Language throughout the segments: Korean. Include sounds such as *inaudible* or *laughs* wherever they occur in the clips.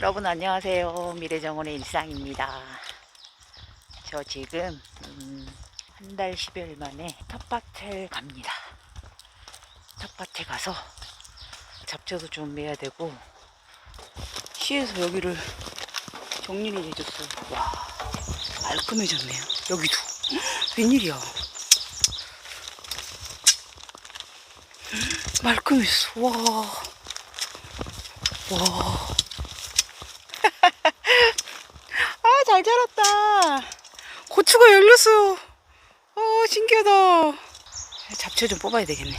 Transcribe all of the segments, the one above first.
여러분 안녕하세요. 미래정원의 일상입니다. 저 지금 음, 한달 10일 만에 텃밭을 갑니다. 텃밭에 가서 잡초도 좀 매야 되고 시에서 여기를 정리를 해줬어요. 와 깔끔해졌네요. 여기도 웬일이야? 말끔했어. 와. 와. 아, 잘 자랐다. 고추가 열렸어요. 아, 신기하다. 잡초 좀 뽑아야 되겠네.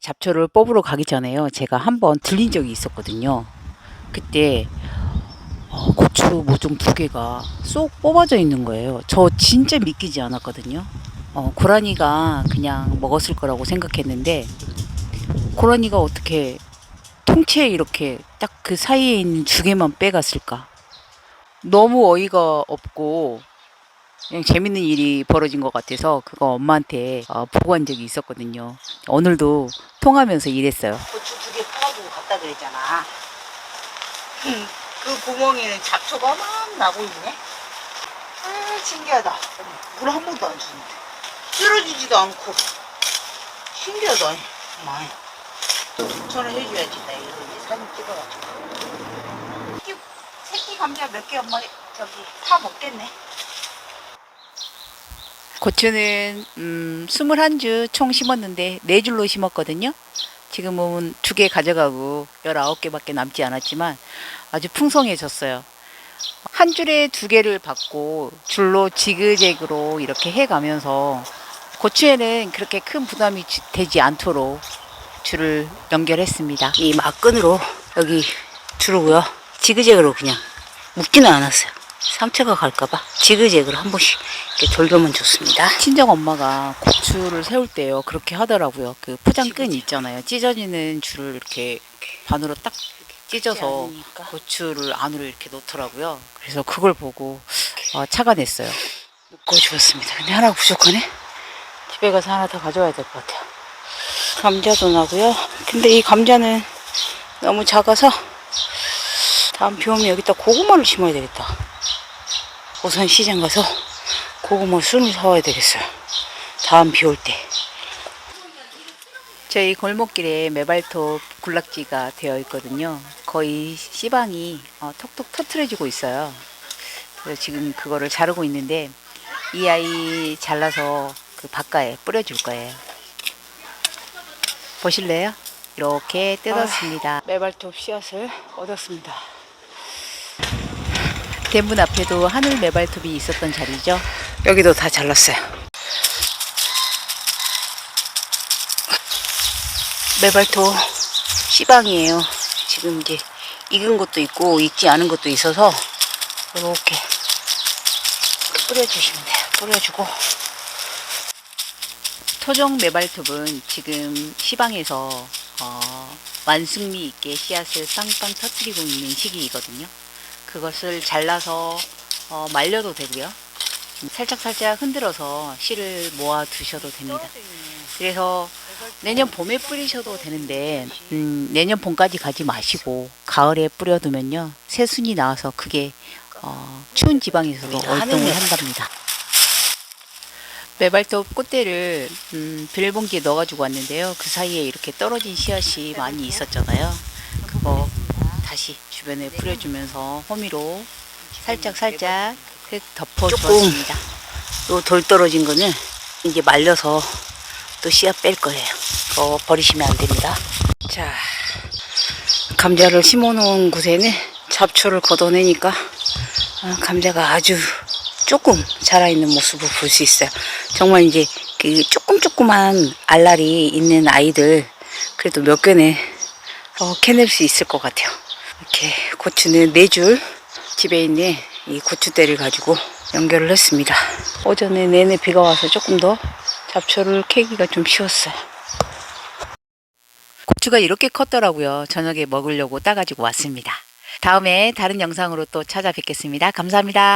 잡초를 뽑으러 가기 전에요. 제가 한번 들린 적이 있었거든요. 그때 어, 고추 모종 두 개가 쏙 뽑아져 있는 거예요. 저 진짜 믿기지 않았거든요. 어, 고라니가 그냥 먹었을 거라고 생각했는데 고라니가 어떻게 통째에 이렇게 딱 그 사이에 있는 두 개만 빼갔을까? 너무 어이가 없고 그냥 재밌는 일이 벌어진 것 같아서 그거 엄마한테 어, 보고한 적이 있었거든요. 오늘도 통하면서 일했어요. 고추 두개 퍼가지고 갖다 그랬잖아. *laughs* 그 구멍에는 잡초가 막 나고 있네. 아 신기하다. 물 한 번도 안 주는데 쓰러지지도 않고 신기하다. 많이. 추천을 해줘야지 나 이거 사진 찍어가지고. 감자 몇 개 엄마 저기 사 먹겠네. 고추는 음, 21주 총 심었는데 4줄로 심었거든요. 지금은 두 개 가져가고 19개밖에 남지 않았지만 아주 풍성해졌어요. 한 줄에 두 개를 받고 줄로 지그재그로 이렇게 해가면서 고추에는 그렇게 큰 부담이 지- 되지 않도록 줄을 연결했습니다. 이 막끈으로 여기 줄로고요. 지그재그로 그냥 묶지는 않았어요. 상처가 갈까봐 지그재그로 한 번씩 이렇게 돌려면 좋습니다. 친정 엄마가 고추를 세울 때요 그렇게 하더라고요. 그 포장끈 있잖아요. 찢어지는 줄을 이렇게 반으로 딱 찢어서 고추를 안으로 이렇게 놓더라고요. 그래서 그걸 보고 어, 차가 냈어요. 묶어 주었습니다. 근데 하나 부족하네. 집에 가서 하나 더 가져와야 될 것 같아요. 감자도 나고요. 근데 이 감자는 너무 작아서 다음 비 오면 여기다 고구마를 심어야 되겠다. 우선 시장 가서 고구마 순을 사와야 되겠어요. 다음 비 올 때. 저희 골목길에 메발톱 군락지가 되어 있거든요. 거의 씨방이 어, 톡톡 터트려지고 있어요. 그래서 지금 그거를 자르고 있는데 이 아이 잘라서 그 바깥에 뿌려줄 거예요. 보실래요? 이렇게 뜯었습니다. 메발톱 씨앗을 얻었습니다. 대문 앞에도 하늘 메발톱이 있었던 자리죠. 여기도 다 잘랐어요. 메발톱 씨방이에요. 지금 이제 익은 것도 있고 익지 않은 것도 있어서 이렇게 뿌려주시면 돼요. 뿌려주고 토종 메발톱은 지금 시방에서 어, 완숙미 있게 씨앗을 빵빵 터뜨리고 있는 시기이거든요. 그것을 잘라서 어, 말려도 되고요. 살짝 살짝 흔들어서 씨를 모아 두셔도 됩니다. 그래서 내년 봄에 뿌리셔도 되는데 음, 내년 봄까지 가지 마시고 가을에 뿌려두면요 새순이 나와서 그게 어, 추운 지방에서도 월동을 한답니다. 메발톱 꽃대를 음, 비닐봉지에 넣어가지고 왔는데요. 그 사이에 이렇게 떨어진 씨앗이 많이 있었잖아요. 다시 주변에 뿌려주면서 호미로 살짝 살짝 흙 덮어주었습니다. 또덜 떨어진 거는 이제 말려서 또 씨앗 뺄 거예요. 그거 버리시면 안 됩니다. 자, 감자를 심어놓은 곳에는 잡초를 걷어내니까 아, 감자가 아주 조금 자라있는 모습을 볼 수 있어요. 정말 이제 그 조금 조그만 알알이 있는 아이들 그래도 몇 개는 어, 캐낼 수 있을 것 같아요. 이렇게 고추는 네 줄 집에 있는 이 고추대를 가지고 연결을 했습니다. 오전에 내내 비가 와서 조금 더 잡초를 캐기가 좀 쉬웠어요. 고추가 이렇게 컸더라고요. 저녁에 먹으려고 따가지고 왔습니다. 다음에 다른 영상으로 또 찾아뵙겠습니다. 감사합니다.